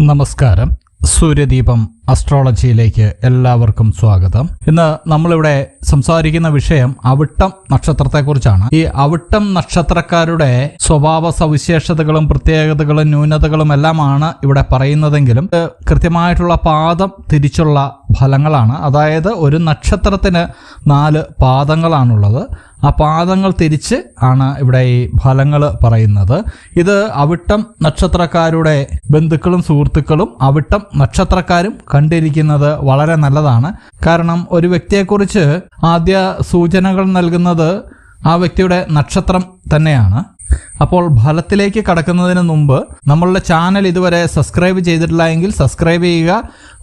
നമസ്കാരം. സൂര്യദീപം അസ്ട്രോളജിയിലേക്ക് എല്ലാവർക്കും സ്വാഗതം. ഇന്ന് നമ്മളിവിടെ സംസാരിക്കുന്ന വിഷയം അവിട്ടം നക്ഷത്രത്തെക്കുറിച്ചാണ്. ഈ അവിട്ടം നക്ഷത്രക്കാരുടെ സ്വഭാവ സവിശേഷതകളും പ്രത്യേകതകളും ന്യൂനതകളും എല്ലാമാണ് ഇവിടെ പറയുന്നതെങ്കിലും കൃത്യമായിട്ടുള്ള പാദം തിരിച്ചുള്ള ഫലങ്ങളാണ്. അതായത് ഒരു നക്ഷത്രത്തിന് നാല് പാദങ്ങളാണുള്ളത്. ആ പാദങ്ങൾ തിരിച്ച് ആണ് ഇവിടെ ഈ ഫലങ്ങൾ പറയുന്നത്. ഇത് അവിട്ടം നക്ഷത്രക്കാരുടെ ബന്ധുക്കളും സുഹൃത്തുക്കളും അവിട്ടം നക്ഷത്രക്കാരും കണ്ടിരിക്കുന്നത് വളരെ നല്ലതാണ്. കാരണം ഒരു വ്യക്തിയെക്കുറിച്ച് ആദ്യ സൂചനകൾ നൽകുന്നത് ആ വ്യക്തിയുടെ നക്ഷത്രം തന്നെയാണ്. അപ്പോൾ ഫലത്തിലേക്ക് കടക്കുന്നതിന് മുമ്പ് നമ്മളുടെ ചാനൽ ഇതുവരെ സബ്സ്ക്രൈബ് ചെയ്തിട്ടില്ല എങ്കിൽ സബ്സ്ക്രൈബ് ചെയ്യുക.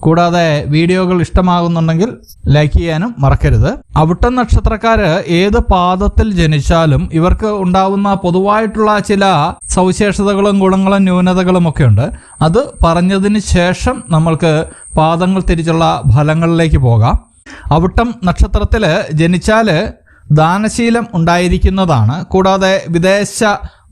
കൂടാതെ വീഡിയോകൾ ഇഷ്ടമാകുന്നുണ്ടെങ്കിൽ ലൈക്ക് ചെയ്യാനും മറക്കരുത്. അവിട്ട നക്ഷത്രക്കാര് ഏത് പാദത്തിൽ ജനിച്ചാലും ഇവർക്ക് ഉണ്ടാവുന്ന പൊതുവായിട്ടുള്ള ചില സവിശേഷതകളും ഗുണങ്ങളും ന്യൂനതകളും ഒക്കെ ഉണ്ട്. അത് പറഞ്ഞതിന് ശേഷം നമ്മൾക്ക് പാദങ്ങൾ തിരിച്ചുള്ള ഫലങ്ങളിലേക്ക് പോകാം. അവിട്ടം നക്ഷത്രത്തിൽ ജനിച്ചാൽ ദാനശീലം ഉണ്ടായിരിക്കുന്നതാണ്. കൂടാതെ വിദേശ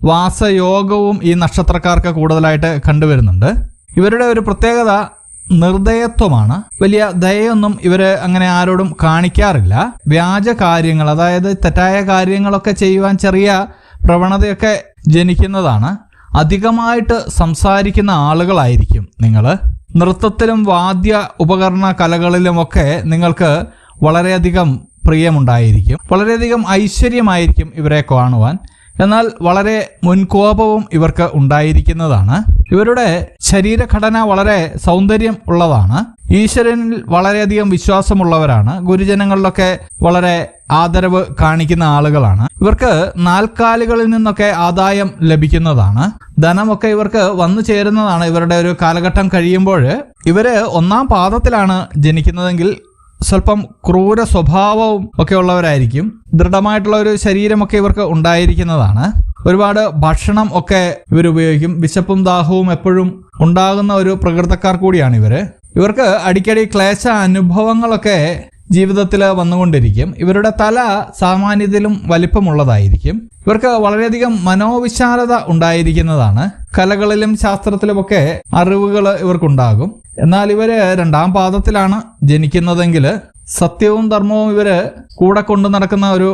വാസയോഗവും ഈ നക്ഷത്രക്കാർക്ക് കൂടുതലായിട്ട് കണ്ടുവരുന്നുണ്ട്. ഇവരുടെ ഒരു പ്രത്യേകത നിർദ്ദയത്വമാണ് വലിയ ദയയൊന്നും ഇവർ അങ്ങനെ ആരോടും കാണിക്കാറില്ല. വ്യാജ കാര്യങ്ങൾ അതായത് തെറ്റായ കാര്യങ്ങളൊക്കെ ചെയ്യുവാൻ ചെറിയ പ്രവണതയൊക്കെ ജനിക്കുന്നതാണ്. അധികമായിട്ട് സംസാരിക്കുന്ന ആളുകളായിരിക്കും നിങ്ങൾ നൃത്തത്തിലും വാദ്യ ഉപകരണ കലകളിലുമൊക്കെ നിങ്ങൾക്ക് വളരെയധികം പ്രിയമുണ്ടായിരിക്കും. വളരെയധികം ഐശ്വര്യമായിരിക്കും ഇവരെ കാണുവാൻ. എന്നാൽ വളരെ മുൻകോപവും ഇവർക്ക് ഉണ്ടായിരിക്കുന്നതാണ്. ഇവരുടെ ശരീരഘടന വളരെ സൗന്ദര്യം ഉള്ളതാണ്. ഈശ്വരനിൽ വളരെയധികം വിശ്വാസമുള്ളവരാണ്. ഗുരുജനങ്ങളിലൊക്കെ വളരെ ആദരവ് കാണിക്കുന്ന ആളുകളാണ്. ഇവർക്ക് നാൽക്കാലുകളിൽ നിന്നൊക്കെ ആദായം ലഭിക്കുന്നതാണ്. ധനമൊക്കെ ഇവർക്ക് വന്നു ചേരുന്നതാണ് ഇവരുടെ ഒരു കാലഘട്ടം കഴിയുമ്പോൾ. ഇവർ ഒന്നാം പാദത്തിലാണ് ജനിക്കുന്നതെങ്കിൽ സ്വല്പം ക്രൂര സ്വഭാവവും ഒക്കെ ഉള്ളവരായിരിക്കും. ദൃഢമായിട്ടുള്ള ഒരു ശരീരമൊക്കെ ഇവർക്ക് ഉണ്ടായിരിക്കുന്നതാണ്. ഒരുപാട് ഭക്ഷണം ഒക്കെ ഇവർ ഉപയോഗിക്കും. വിശപ്പും ദാഹവും എപ്പോഴും ഉണ്ടാകുന്ന ഒരു പ്രകൃതക്കാർ കൂടിയാണ് ഇവർ. ഇവർക്ക് അടിക്കടി ക്ലേശ അനുഭവങ്ങളൊക്കെ ജീവിതത്തിൽ വന്നുകൊണ്ടിരിക്കും. ഇവരുടെ തല സാമാന്യത്തിലും വലിപ്പമുള്ളതായിരിക്കും. ഇവർക്ക് വളരെയധികം മനോവിശാലത ഉണ്ടായിരിക്കുന്നതാണ്. കലകളിലും ശാസ്ത്രത്തിലുമൊക്കെ അറിവുകൾ ഇവർക്കുണ്ടാകും. എന്നാൽ ഇവർ രണ്ടാം പാദത്തിലാണ് ജനിക്കുന്നതെങ്കിൽ സത്യവും ധർമ്മവും ഇവർ കൂടെ കൊണ്ടു നടക്കുന്ന ഒരു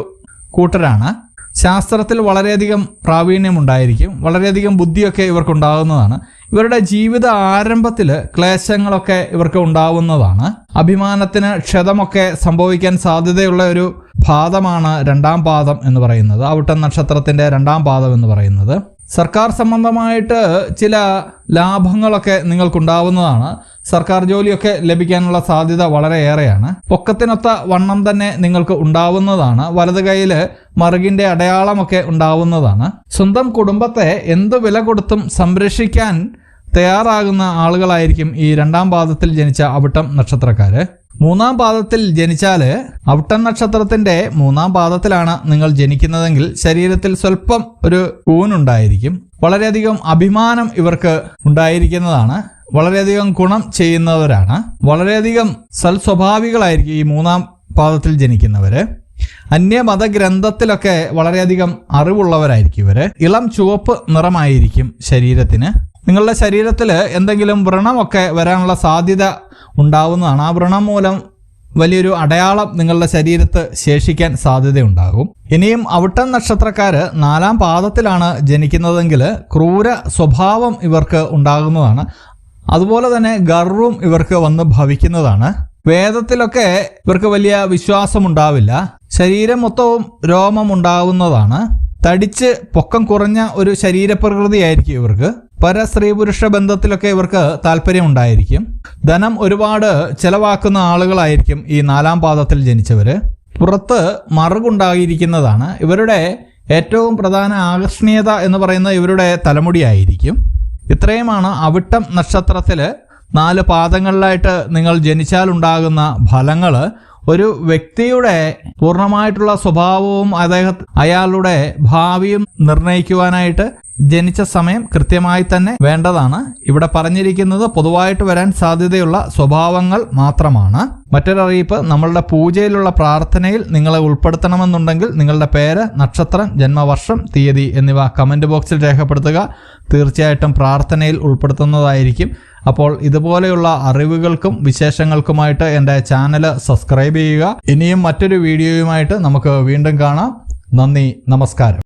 കൂട്ടരാണ്. ശാസ്ത്രത്തിൽ വളരെയധികം പ്രാവീണ്യം ഉണ്ടായിരിക്കും വളരെയധികം ബുദ്ധിയൊക്കെ ഇവർക്കുണ്ടാകുന്നതാണ്. ഇവരുടെ ജീവിത ആരംഭത്തിൽ ക്ലേശങ്ങളൊക്കെ ഇവർക്ക് ഉണ്ടാവുന്നതാണ്. അഭിമാനത്തിന് ക്ഷതമൊക്കെ സംഭവിക്കാൻ സാധ്യതയുള്ള ഒരു പാദമാണ് രണ്ടാം പാദം എന്ന് പറയുന്നത്. ഔട്ടൻ നക്ഷത്രത്തിന്റെ രണ്ടാം പാദം എന്ന് പറയുന്നത്. സർക്കാർ സംബന്ധമായിട്ട് ചില ലാഭങ്ങളൊക്കെ നിങ്ങൾക്കുണ്ടാവുന്നതാണ്. സർക്കാർ ജോലിയൊക്കെ ലഭിക്കാനുള്ള സാധ്യത വളരെ ഏറെയാണ്. പൊക്കത്തിനൊത്ത വണ്ണം തന്നെ നിങ്ങൾക്ക് ഉണ്ടാവുന്നതാണ്. വലത് കൈയിൽ മറുകിന്റെ അടയാളമൊക്കെ ഉണ്ടാവുന്നതാണ്. സ്വന്തം കുടുംബത്തെ എന്ത് വില കൊടുത്തും സംരക്ഷിക്കാൻ തയ്യാറാകുന്ന ആളുകളായിരിക്കും ഈ രണ്ടാം പാദത്തിൽ ജനിച്ച അവിട്ടം നക്ഷത്രക്കാര്. മൂന്നാം പാദത്തിൽ ജനിച്ചാൽ അവിട്ടം നക്ഷത്രത്തിന്റെ മൂന്നാം പാദത്തിലാണ് നിങ്ങൾ ജനിക്കുന്നതെങ്കിൽ ശരീരത്തിൽ സ്വല്പം ഒരു ഊനുണ്ടായിരിക്കും. വളരെയധികം അഭിമാനം ഇവർക്ക് ഉണ്ടായിരിക്കുന്നതാണ്. വളരെയധികം ഗുണം ചെയ്യുന്നവരാണ്. വളരെയധികം സൽസ്വഭാവികളായിരിക്കും ഈ മൂന്നാം പാദത്തിൽ ജനിക്കുന്നവര്. അന്യമത ഗ്രന്ഥത്തിലൊക്കെ വളരെയധികം അറിവുള്ളവരായിരിക്കും ഇവർ. ഇളം ചുവപ്പ് നിറമായിരിക്കും ശരീരത്തിന്. നിങ്ങളുടെ ശരീരത്തിൽ എന്തെങ്കിലും വ്രണമൊക്കെ വരാനുള്ള സാധ്യത ഉണ്ടാവുന്നതാണ്. ആ വ്രണം മൂലം വലിയൊരു അടയാളം നിങ്ങളുടെ ശരീരത്ത് ശേഷിക്കാൻ സാധ്യതയുണ്ടാകും. ഇനിയും അവിട്ടം നക്ഷത്രക്കാര് നാലാം പാദത്തിലാണ് ജനിക്കുന്നതെങ്കിൽ ക്രൂര സ്വഭാവം ഇവർക്ക് ഉണ്ടാകുന്നതാണ്. അതുപോലെ തന്നെ ഗർവും ഇവർക്ക് വന്ന് ഭവിക്കുന്നതാണ്. വേദത്തിലൊക്കെ ഇവർക്ക് വലിയ വിശ്വാസം ഉണ്ടാവില്ല ശരീരം മൊത്തവും രോമം ഉണ്ടാവുന്നതാണ് തടിച്ച് പൊക്കം കുറഞ്ഞ ഒരു ശരീരപ്രകൃതിയായിരിക്കും ഇവർക്ക്. പര സ്ത്രീ പുരുഷ ബന്ധത്തിലൊക്കെ ഇവർക്ക് താല്പര്യം ഉണ്ടായിരിക്കും ധനം ഒരുപാട് ചെലവാക്കുന്ന ആളുകളായിരിക്കും ഈ നാലാം പാദത്തിൽ ജനിച്ചവര്. പുറത്ത് മറുകുണ്ടായിരിക്കുന്നതാണ്. ഇവരുടെ ഏറ്റവും പ്രധാന ആകർഷണീയത എന്ന് പറയുന്ന ഇവരുടെ തലമുടിയായിരിക്കും. ഇത്രയുമാണ് അവിട്ടം നക്ഷത്രത്തിൽ നാല് പാദങ്ങളിലായിട്ട് നിങ്ങൾ ജനിച്ചാലുണ്ടാകുന്ന ഫലങ്ങൾ ഒരു വ്യക്തിയുടെ പൂർണമായിട്ടുള്ള സ്വഭാവവും അദ്ദേഹം അയാളുടെ ഭാവിയും നിർണയിക്കുവാനായിട്ട് ജനിച്ച സമയം കൃത്യമായി തന്നെ വേണ്ടതാണ്. ഇവിടെ പറഞ്ഞിരിക്കുന്നത് പൊതുവായിട്ട് വരാൻ സാധ്യതയുള്ള സ്വഭാവങ്ങൾ മാത്രമാണ്. മറ്റൊരറിയിപ്പ് നമ്മളുടെ പൂജയിലുള്ള പ്രാർത്ഥനയിൽ നിങ്ങളെ ഉൾപ്പെടുത്തണമെന്നുണ്ടെങ്കിൽ നിങ്ങളുടെ പേര് നക്ഷത്രം ജന്മവർഷം തീയതി എന്നിവ കമന്റ് ബോക്സിൽ രേഖപ്പെടുത്തുക. തീർച്ചയായിട്ടും പ്രാർത്ഥനയിൽ ഉൾപ്പെടുത്തുന്നതായിരിക്കും. അപ്പോൾ ഇതുപോലെയുള്ള അറിവുകൾക്കും വിശേഷങ്ങൾക്കുമായിട്ട് എന്റെ ചാനൽ സബ്സ്ക്രൈബ് ചെയ്യുക. ഇനിയും മറ്റൊരു വീഡിയോയുമായിട്ട് നമുക്ക് വീണ്ടും കാണാം. നന്ദി നമസ്കാരം.